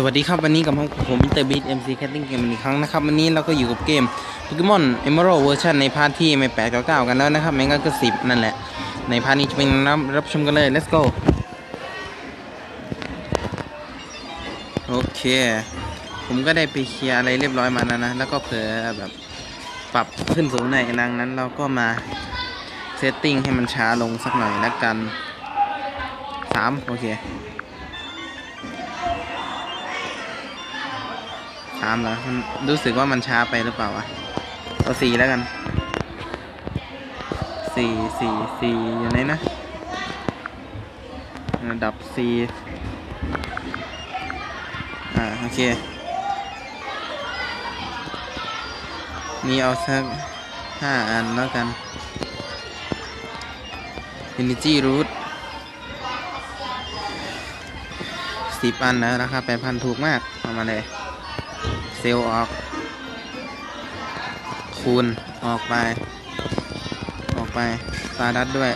สวัสดีครับวันนี้กับผมมิสเตอร์บีทเอ็มซีแคทติ้งเกมอีกครั้งนะครับวันนี้เราก็อยู่กับเกมโปเกมอนเอมเมอรัลเวอร์ชันในพาร์ทที่ไม่แปดเก้าเก้ากันแล้วนะครับแม่งนก็สิบนั่นแหละ ในพาร์ทนี้จะเป็นรับรับชมกันเลย let's go โอเค ผมก็ได้ไปเคลียร์อะไรเรียบร้อยมาแล้วนะ แล้วก็เผลอแบบปรับขึ้นสูงหน่อยดังนั้นเราก็มาเซตติ้งให้มันช้าลงสักหน่อยละกันสามโอเค สามเหรอมันรู้สึกว่ามันช้าไปหรือเปล่าวะเอาสี่แล้วกันสี่สี่สี่อยู่ไหนนะระดับสี่อ่าโอเคมีเอาสักห้าอันแล้วกัน Energy Root สิบอันนะราคาแปดพันถูกมาก เอามาเลย เซลออก คูณออกไป ออกไปตาดัดด้วย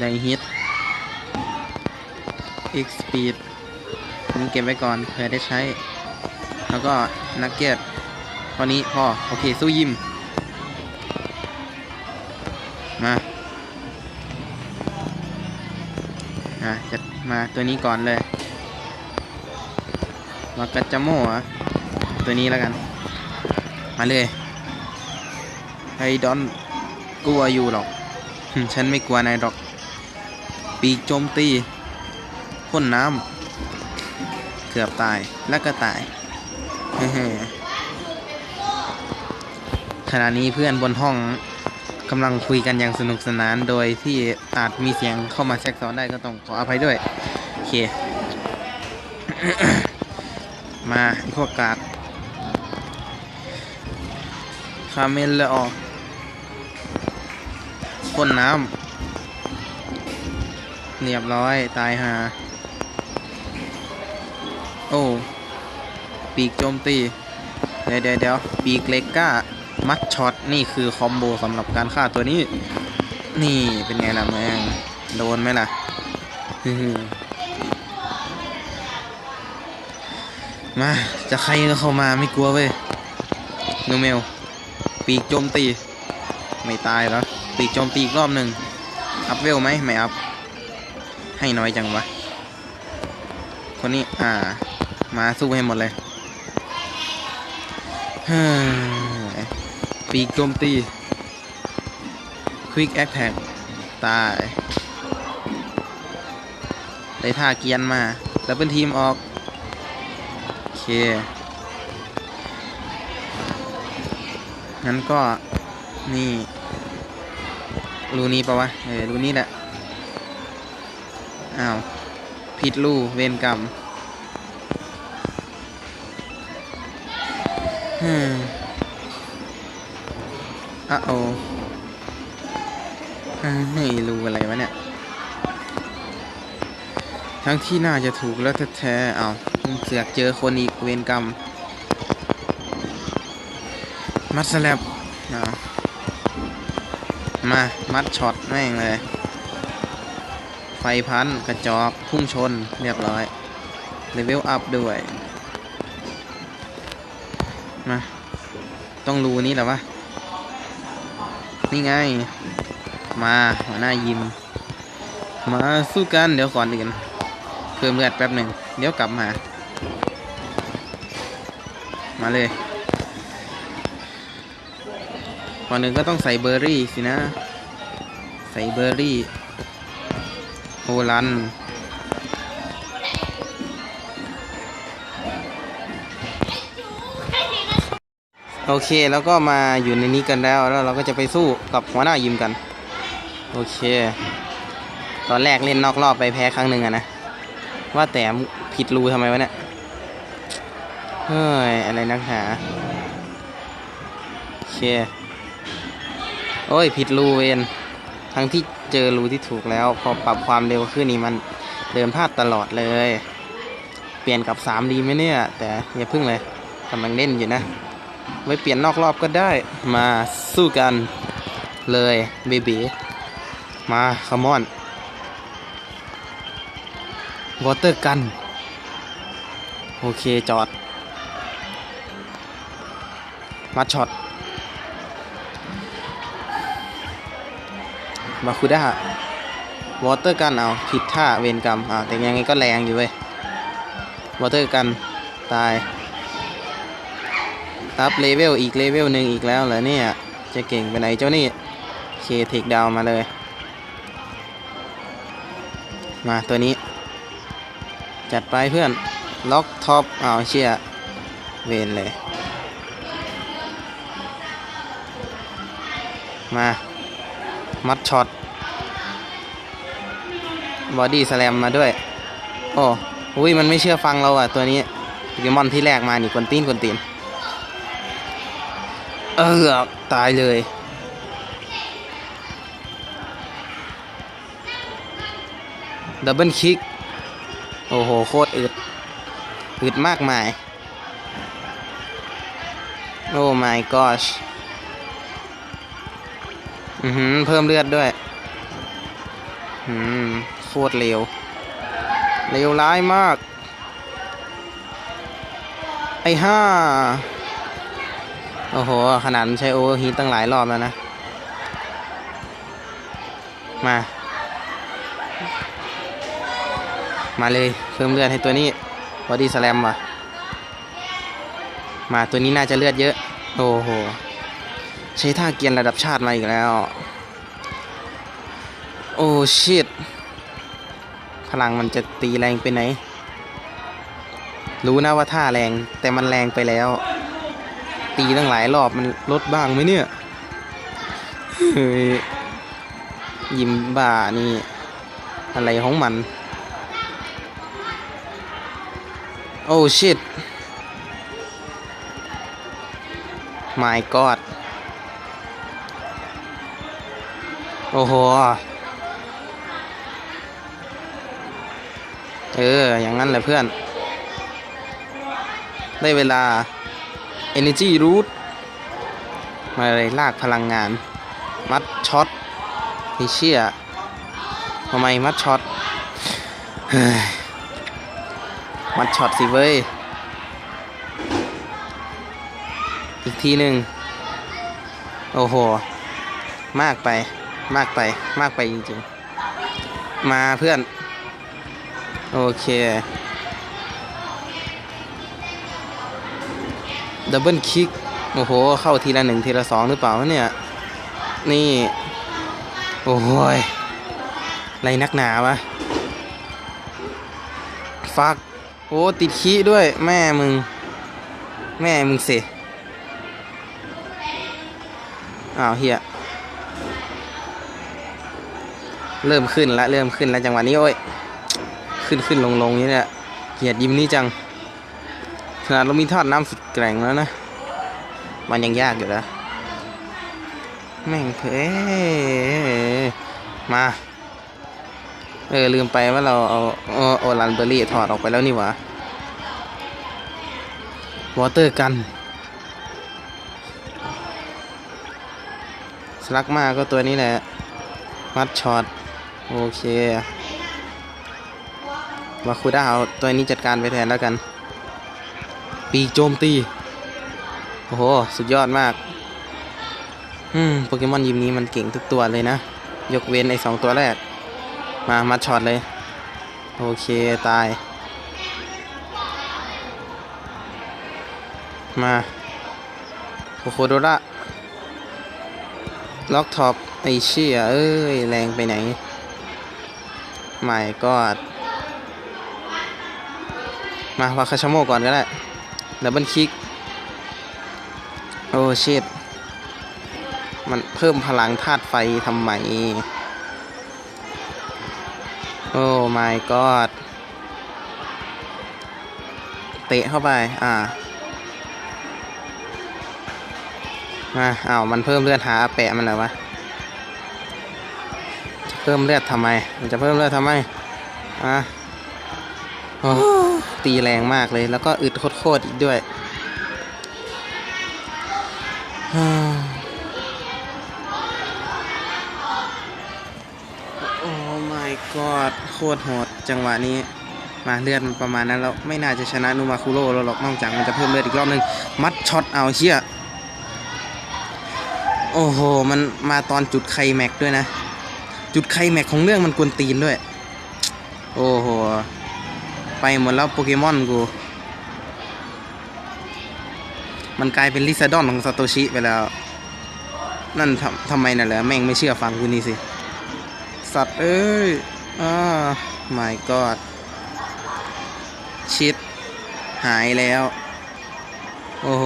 ไดฮิต X speed ผมเก็บไว้ก่อนเผื่อได้ใช้ แล้วก็นักเก็ตเท่านี้พอ โอเค สู้ยิม มาอะจะมาตัวนี้ก่อนเลย วากาจาโม่อะตัวนี้แล้วกัน มาเลยไอดอนกลัวอยู่หรอก ฉันไม่กลัวนายหรอก ปีกโจมตีพ่นน้ำเกือบตายแล้วก็ตายขณะนี้เพื่อนบนห้องกำลังคุยกันอย่างสนุกสนานโดยที่อาจมีเสียงเข้ามาแทรกซ้อนได้ก็ต้องขออภัยด้วย โอเค มาไอ้พวกกาดคาเมลเลยออกพ่นน้ำเรียบร้อยตายหา โอ้ ปีกโจมตี เดี๋ยวเดี๋ยวเดี๋ยวปีกเล็กก้า มัดช็อต นี่คือคอมโบสำหรับการฆ่าตัวนี้ นี่เป็นไงล่ะแม่งโดนไหมล่ะ มาจะใครก็เข้ามาไม่กลัวเว้ยนูเมล ปีกโจมตี ไม่ตายแล้วปีกโจมตีอีกรอบหนึ่งอัพเวลไหมไม่อัพ ให้น้อยจังวะ คนนี้ อ่า มาสู้ให้หมดเลยปีกโจมตี ควิกแอคแท็กตายได้ท่าเกียนมา แล้วเป็นทีมออก เค งั้นก็นี่ รูนี้ปะวะ เออ รูนี้แหละ อ้าว ผิดรูเวรกรรมฮึมอะโอเฮ้ยรูอะไรวะเนี่ย ทั้งที่น่าจะถูกแล้วแท้ๆเอาว เสือกเจอคนอีกเวรกรรม มัดสแลบมา มัดช็อตแม่งเลย ไฟพันกระจอกพุ่งชนเรียบร้อยเลเวลอัพด้วย มา ต้องรูนี้แหละวะ นี่ไง มาหัวหน้ายิม มาสู้กันเดี๋ยวก่อนอื่นเพิ่มเลือดแป๊บหนึ่งเดี๋ยวกลับมา มาเลยก่อนหนึ่งก็ต้องใส่เบอร์รี่สินะ ใส่เบอร์รี่โฮลันโอเคแล้วก็มาอยู่ในนี้กันแล้วแล้วเราก็จะไปสู้กับหัวหน้ายิมกัน โอเค ตอนแรกเล่นนอกรอบไปแพ้ครั้งหนึ่งอะนะ ว่าแต่ผิดรูทำไมวะเนี่ย เฮ้ย อะไรนักหาโอเค โอ้ย ผิดรูเวนทั้งที่เจอรูที่ถูกแล้ว พอปรับความเร็วขึ้นนี่มันเดินพลาดตลอดเลย เปลี่ยนกับ3ดีไหมเนี่ย แต่อย่าพึ่งเลยกำลังเล่นอยู่นะ ไว้เปลี่ยนนอกรอบก็ได้ มาสู้กันเลยเบบีมาคอมอนวอเตอร์กัน โอเคจอด มัดช็อตบาคูด้าวอเตอร์กันเอาผิดท่าเวรกรรมอ่าแต่ยังไงก็แรงอยู่เว้ยวอเตอร์กันตายอัพเลเวลอีกเลเวลหนึ่งอีกแล้วเหรอเนี่ย จะเก่งไปไหนเจ้านี่เคเทคดาวมาเลย มาตัวนี้ จัดไปเพื่อน ล็อกท็อปเอาวเชียเวนเลย มา มัดช็อต บอดี้สแลมมาด้วย โอ้อุ้ยมันไม่เชื่อฟังเราอะ ตัวนี้โปเกมอนที่แรกมานี่กวนตีนกวนตีน เออ ตายเลย ดับเบิลคิก โอ้โห โคตรอึด อึดมากมาย โอ้ my gosh อือหือเพิ่มเลือดด้วย อืมโคตรเร็ว เร็วร้ายมาก ไอ้ห้า โอ้โห ขนาดใช้โอเวอร์ฮีตั้งหลายรอบแล้วนะ มา มาเลย เพิ่มเลือดให้ตัวนี้บอดี้สแลมว่ะ มาตัวนี้น่าจะเลือดเยอะ โอ้โห ใช้ท่าเกียนระดับชาติมาอีกแล้ว โอ้ชิตพลังมันจะตีแรงไปไหน รู้นะว่าท่าแรงแต่มันแรงไปแล้ว ตีตั้งหลายรอบมันลดบ้างไหมเนี่ยยิ้มบ้านี่ อะไรของมัน โอ้ชิต my god โอ้โห เออ อย่างนั้นแหละเพื่อน ได้เวลา Energy Root มาเลยลากพลังงาน มัดช็อตไอเชี่ยทำไมมัดช็อตมัดช็อตสิเว้ย อีกทีหนึ่ง โอ้โห มากไป มากไปมากไปจริงๆ มาเพื่อน โอเคดับเบิลคิก โอ้โห เข้าทีละหนึ่งทีละสองหรือเปล่าเนี่ย นี่ โอ้ยไรนักหนาวะ ฟัก โอ้ ติดขี้ด้วย แม่มึง แม่มึงเสิอ้าวเฮีย เริ่มขึ้นแล้วเริ่มขึ้นแล้วจังหวะนี้โอ้ยขึ้นขึ้นลงลงนี่แหละเกียดยิ้มนี่จังขนาดเรามีทอดน้ำสุดแกร่งแล้วนะ มันยังยากอยู่แล้วแม่งเพมา เออลืมไปว่าเราเอาโอรันเบอรี่ถอดออกไปแล้วนี่หวะวอเตอร์กันสลักมาก็ตัวนี้แหละ มัดช็อต โอเค มาคูด้เอาตัวนี้จัดการไปแทนแล้วกัน ปีโจมตี โอ้โห สุดยอดมากอืมโปเกมอนยิมนี้มันเก่งทุกตัวเลยนะ ยกเว้นไอสองตัวแรก มามัดช็อตเลย โอเค ตาย มาโคโคโดระล็อกท็อปไอเชี่ยเอ้ย แรงไปไหน ใหม่กอดมาวาคาชโมก่อนก็ได้ดับเบิลคิก โอ้ชิตมันเพิ่มพลังธาตุไฟทำไม โอ้ my god เตะเข้าไป อ่ามาอ้าว มันเพิ่มเลือดหาแปะมันเหรอวะ เพิ่มเลือดทำไม มันจะเพิ่มเลือดทำไมอะตีแรงมากเลย แล้วก็อึดโคตรอีกด้วยโอ้ my god โคตรโหดจังหวะนี้ มาเลือดมันประมาณนั้นแล้ว ไม่น่าจะชนะนูมาคุโร่แล้วหรอกนอกจากมันจะเพิ่มเลือดอีกรอบนึง มัดช็อตเอาเชี่ยโอ้โห มันมาตอนจุดไคแม็กด้วยนะ จุดไคลแม็กของเรื่องมันกวนตีนด้วย โอ้โห ไปหมดแล้วโปเกมอนกู มันกลายเป็นลิซาดอนของซาโตชิไปแล้ว นั่นทำทำไมน่ะเหรอแม่งไม่เชื่อฟังกูนี่สิ สัตว์เอ้ยอ่า my god ชิด หายแล้ว โอ้โห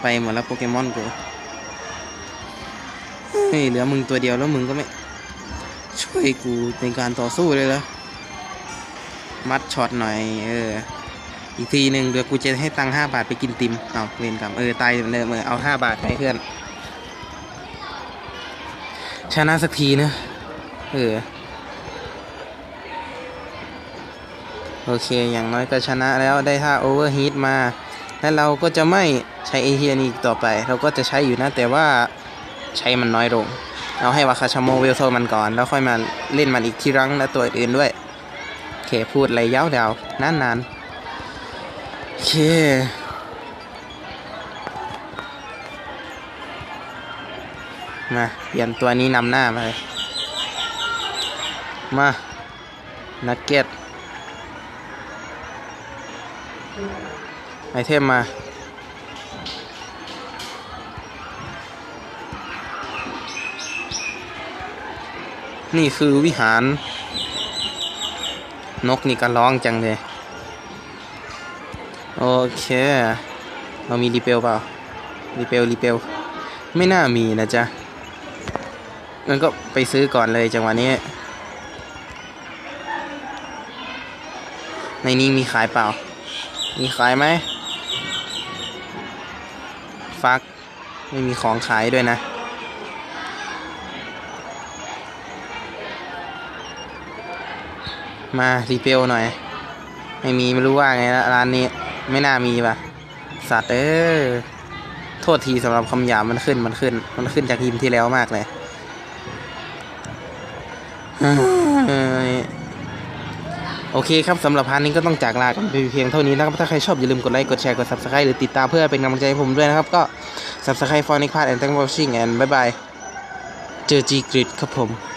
ไปหมดแล้วโปเกมอนกู เฮ้ยเหลือมึงตัวเดียวแล้วมึงก็ไม่ ช่วยกูในการต่อสู้เลยเหรอมัดช็อตหน่อย เออ อีกทีหนึ่งเดี๋ยวกูจะให้ตังค์ห้าบาทไปกินติมเอาเวรกรรมเออตายเหมือนเดิมเออเอาห้าบาทให้เพื่อน ชนะสักทีนะ เออ โอเค อย่างน้อยก็ชนะแล้วได้ท่าโอเวอร์ฮีทมา แล้วเราก็จะไม่ใช้ไอเฮียนี่อีกต่อไป เราก็จะใช้อยู่นะแต่ว่า ใช้มันน้อยลง เอาให้วาคาชโมเวลโซมันก่อน แล้วค่อยมาเล่นมันอีกที่รั้งและตัวอื่นด้วยโอเคพูดอะไรยาวเดาวนานนานๆโอเคมาเปลี่ยนตัวนี้นำหน้ามาเลยมานักเก็ตไอเทมมา นี่คือวิหาร นกนี่ก็ร้องจังเลย โอเค เรามีรีเปลเปล่ารีเปลรีเปลไม่น่ามีนะจ๊ะงั้นก็ไปซื้อก่อนเลยจังหวะนี้ ในนี้มีขายเปล่า มีขายไหม ฟัก ไม่มีของขายด้วยนะ มารีเปลหน่อย ไม่มีไม่รู้ว่าไงร้านนี้ ไม่น่ามีป่ะสัตว์เออโทษทีสำหรับคำหยาบมันขึ้นมันขึ้น มันขึ้นจากทีมที่แล้วมากเลยโอเคครับสำหรับพาร์ทนี้ก็ต้องจากลากันไปเพียงเท่านี้นะครับ ถ้าใครชอบอย่าลืมกดไลค์ กดแชร์ กด subscribe หรือติดตามเพื่อเป็นกำลังใจให้ผมด้วยนะครับ ก็ subscribe for Nick Part and thanks for watching and bye bye เจอจีกริดครับผม